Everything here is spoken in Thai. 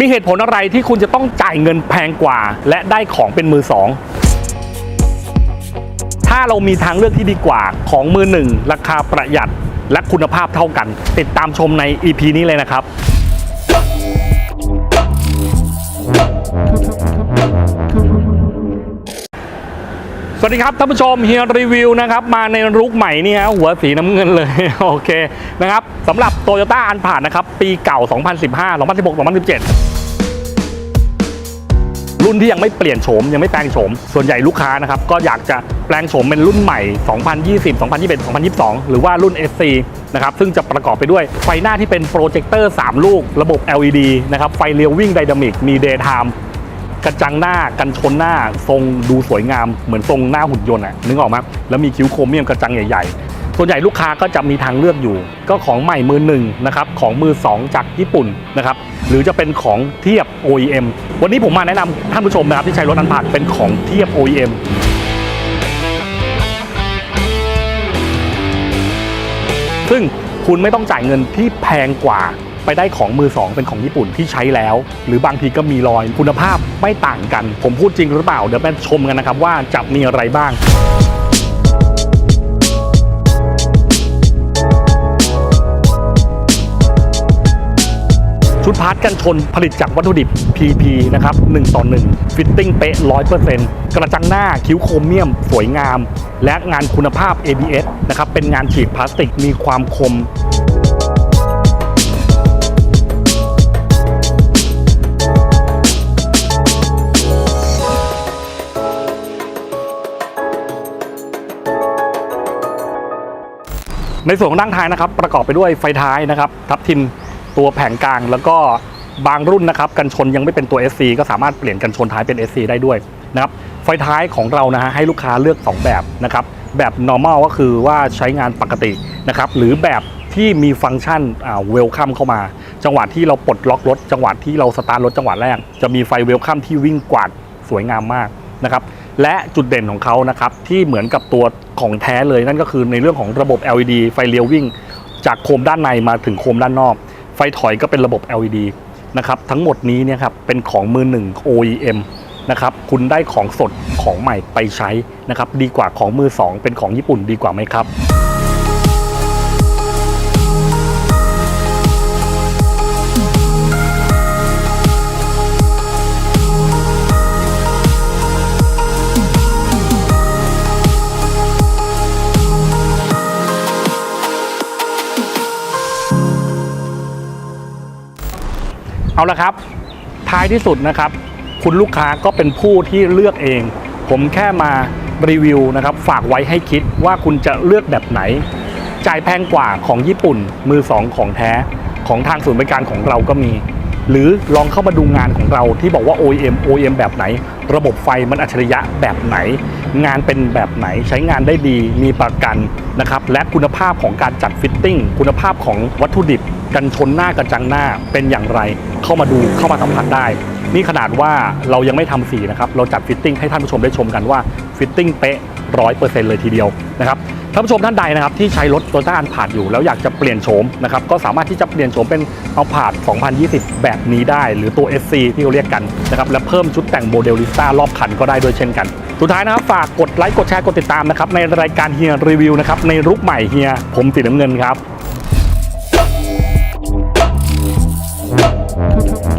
มีเหตุผลอะไรที่คุณจะต้องจ่ายเงินแพงกว่า และได้ของเป็นมือสองถ้าเรามีทางเลือกที่ดีกว่าของมือหนึ่งราคาประหยัดและคุณภาพเท่ากัน ติดตามชมใน EP นี้เลยนะครับ วัสดีครับท่านผู้ชมเฮียรีวิวนะครับมาในรุกใหม่นี่ฮะหัวสีน้ำเงินเลย โอเคนะครับสำหรับโตโยต้าอันผ่านนะครับ ปีเก่า 2015 2016 2017 รุ่นที่ยังไม่เปลี่ยนโฉมยังไม่แปลงโฉม ส่วนใหญ่ลูกค้านะครับ ก็อยากจะแปลงโฉมเป็นรุ่นใหม่ 2020 2021 2022 หรือว่ารุ่น SC นะครับซึ่งจะประกอบไปด้วยไฟหน้าที่เป็นโปรเจคเตอร์ 3 ลูก ระบบ LED นะครับไฟเลี้ยววิ่งไดนามิกมี Daytime กระจังหน้ากันชนหน้า ทรงดูสวยงามเหมือนทรงหน้าหุ่นยนต์อะนึกออกไหมแล้วมีคิ้วโครเมียมกระจังใหญ่ๆ ส่วนใหญ่ลูกค้าก็จะมีทางเลือกอยู่ ก็ของใหม่มือหนึ่งนะครับของมือ 2 จากญี่ปุ่นนะครับหรือจะเป็นของเทียบ OEM วันนี้ผมมาแนะนำท่านผู้ชมนะครับที่ใช้รถอันผ่านเป็นของเทียบ OEM ซึ่งคุณไม่ต้องจ่ายเงินที่แพงกว่า ไปได้ของมือสองเป็นของญี่ปุ่นที่ใช้แล้ว หรือบางทีก็มีรอยคุณภาพไม่ต่างกัน ผมพูดจริงหรือเปล่า เดี๋ยวไปชมกันนะครับว่าจะมีอะไรบ้างชุดพาร์ทกันชนผลิตจากวัตถุดิบ PP นะครับ1ต่อ1 ฟิตติ้งเป๊ะ 100%กระจังหน้าคิ้วโครเมียม สวยงาม และงานคุณภาพ ABS นะครับเป็นงานฉีดพลาสติกมีความคม ในส่วนของด้านท้ายนะครับ ประกอบไปด้วยไฟท้ายนะครับทับทิมตัวแผงกลาง แล้วก็บางรุ่นนะครับกันชนยังไม่เป็นตัว SC ก็สามารถเปลี่ยนกันชนท้ายเป็น SC ได้ด้วยนะครับไฟท้ายของเรานะฮะให้ลูกค้าเลือก 2 แบบนะครับแบบ normal ก็คือว่าใช้งานปกตินะครับหรือแบบที่มีฟังก์ชันเวลคัมเข้ามา จังหวะที่เราปลดล็อกรถ จังหวะที่เราสตาร์ทรถจังหวะแรก จะมีไฟเวลคัมที่วิ่งกวาดสวยงามมากนะครับ และจุดเด่นของเขานะครับที่เหมือนกับตัวของแท้เลยนั่นก็คือในเรื่องของระบบ LED ไฟเลี้ยววิ่ง จากโคมด้านในมาถึงโคมด้านนอก ไฟถอยก็เป็นระบบ LED นะครับทั้งหมดนี้เนี่ยครับเป็นของมือหนึ่ง OEM นะครับคุณได้ของสดของใหม่ไปใช้นะครับดีกว่าของมือสองเป็นของญี่ปุ่นดีกว่าไหมครับ เอาละครับ ท้ายที่สุดนะครับ คุณลูกค้าก็เป็นผู้ที่เลือกเอง ผมแค่มารีวิวนะครับ ฝากไว้ให้คิดว่าคุณจะเลือกแบบไหน จ่ายแพงกว่าของญี่ปุ่น มือสองของแท้ของทางศูนย์บริการของเราก็มี หรือลองเข้ามาดูงานของเราที่บอกว่า OEM OEM แบบไหน ระบบไฟมันอัจฉริยะแบบไหน งานเป็นแบบไหนใช้งานได้ดีมีประกันนะครับและคุณภาพของการจัดฟิตติ้งคุณภาพของวัตถุดิบ กันชนหน้ากระจังหน้าเป็นอย่างไร เข้ามาดูเข้ามาสัมผัสได้ นี่ขนาดว่าเรายังไม่ทำสีนะครับ เราจัดฟิตติ้งให้ท่านผู้ชมได้ชมกันว่าฟิตติ้งเป๊ะร้อยเปอร์เซ็นต์เลยทีเดียวนะครับท่านผู้ชมท่านใดนะครับที่ใช้รถโตโยต้าอันผ่านอยู่แล้วอยากจะเปลี่ยนโฉมนะครับก็สามารถที่จะเปลี่ยนโฉมเป็นเอาผ่าน 2020 แบบนี้ได้ หรือตัว SC ที่เขาเรียกกันนะครับและเพิ่มชุดแต่งโมเดลลิสต้ารอบคันก็ได้ด้วยเช่นกัน สุดท้ายนะครับฝากกดไลค์กดแชร์กดติดตามนะครับในรายการเฮียรีวิวนะครับในรุกใหม่เฮียผมสีน้ำเงินครับ Thank you.